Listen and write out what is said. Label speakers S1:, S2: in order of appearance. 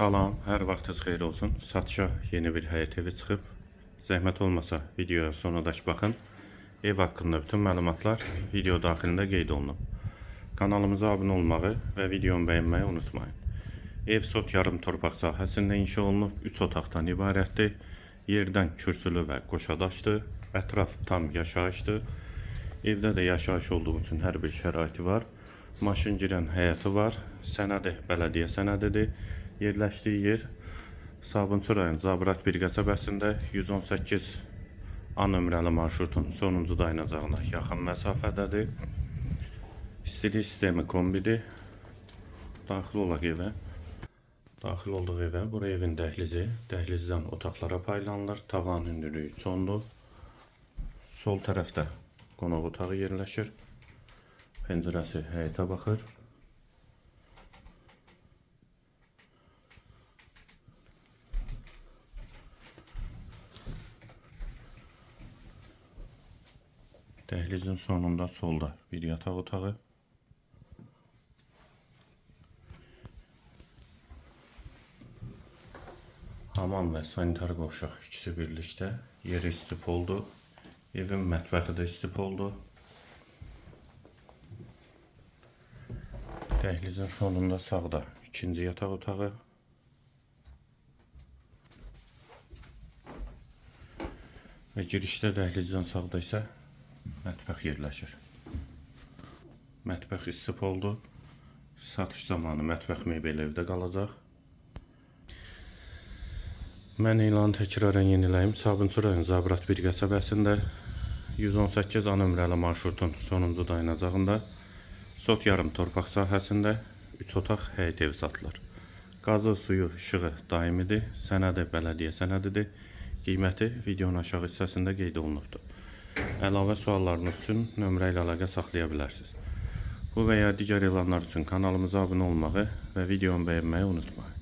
S1: Salam, hər vaxtınız xeyir olsun. Satışa yeni bir həyət evi çıxıb. Zəhmət olmasa videoya sonradakı baxın. Ev haqqında bütün məlumatlar video daxilində qeyd olunub. Kanalımıza abunə olmağı və videomu bəyənməyi unutmayın. Ev sot yarım torpaq sahəsində inşa olunub, 3 otaqdan ibarətdir. Yerdən kürsülü və qoşadaşdır. Ətraf tam yaşayışdır. Evdə də yaşayış olduğu üçün hər bir şəraiti var. Maşın girən həyəti var. Sənədi bələdiyyə sənədidir. Yerləşdiyi yer Sabunçu rayon Zabrat bir qəsəbəsində 118 A nömrəli marşrutun sonuncu dayanacağına yaxın məsafədədir. İstilik sistemi kombidir. Daxil olaq evə. Daxil olduğu evə, bura evin dəhlizi. Dəhlizdən otaqlara paylanılır. Tavan hündürlüyü çoxdur. Sol tərəfdə qonaq otağı yerləşir. Pəncərəsi həyətə baxır. Dəhlizin sonunda solda bir yataq otağı. Hamam və sanitar qovşaq ikisi birlikdə. Yeri istif oldu. Evin mətbəxi də istif oldu. Dəhlizin sonunda sağda ikinci yataq otağı. Və girişdə dəhlizdən sağda isə mətbəx yerləşir. Mətbəx istif oldu. Satış zamanı mətbəx mebeli evdə qalacaq. Mən elanı təkrarən yeniləyim. Sabunçu rayon Zabrat bir qəsəbəsində 118 A nömrəli marşrutun sonuncu dayanacağında sot yarım torpaq sahəsində 3 otaq həyət evi satılır. Qazı, suyu, işığı daimidir. Sənədi bələdiyyə sənədidir. Qiyməti videonun aşağı hissəsində qeyd olunubdur. Əlavə suallarınız üçün nömrə ilə əlaqə saxlaya bilərsiniz. Bu və ya digər elanlar üçün kanalımıza abunə olmağı və videomu bəyənməyi unutmayın.